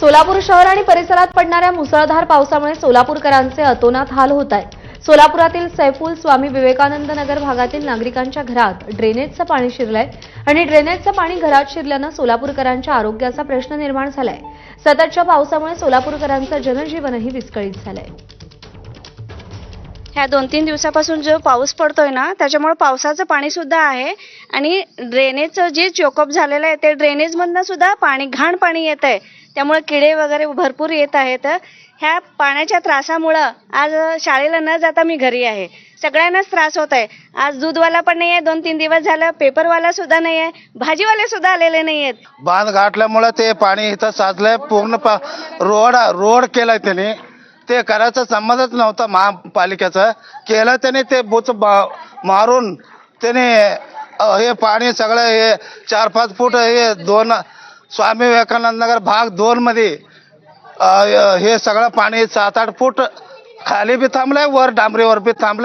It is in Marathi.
सोलापूर शहर आणि परिसरात पडणाऱ्या मुसळधार पावसामुळे सोलापूरकरांचे अतोनात हाल होत आहे सोलापुरातील सैफुल स्वामी विवेकानंद नगर भागातील नागरिकांच्या घरात ड्रेनेजचं पाणी शिरलंय आणि ड्रेनेजचं पाणी घरात शिरल्यानं सोलापूरकरांच्या आरोग्याचा प्रश्न निर्माण झालाय. सततच्या पावसामुळे सोलापूरकरांचं जनजीवनही विस्कळीत झालंय. ह्या दोन तीन दिवसापासून जो पाऊस पडतोय ना त्याच्यामुळे पावसाचं पाणी सुद्धा आहे आणि ड्रेनेजचं जे चोकअप झालेलं आहे ते ड्रेनेजमधनं सुद्धा पाणी घाण पाणी येत आहे त्यामुळे किडे वगैरे भरपूर येत आहेत. ह्या पाण्याच्या त्रासामुळं आज शाळेला न जाता मी घरी आहे. सगळ्यांनाच त्रास होत आहे. आज दूधवाला पण नाही आहे दोन तीन दिवस झालं पेपरवाला सुद्धा नाही आहे भाजीवाले सुद्धा आलेले नाही आहेत बांध गाठल्यामुळे ते पाणी इथं साचलंय पूर्ण पा- रोड रोड केलाय त्यांनी. ते करायचा संबंधच नव्हता महापालिकेचा. केलं त्याने ते बुच बा- मारून त्याने हे पाणी सगळं हे चार पाच फूट हे दोन स्वामी विवेकानंद नगर भाग दोन मध्ये हे सगळं पाणी सात आठ फूट खाली बी थांबलंय वर डांबरीवर बी थांबलंय.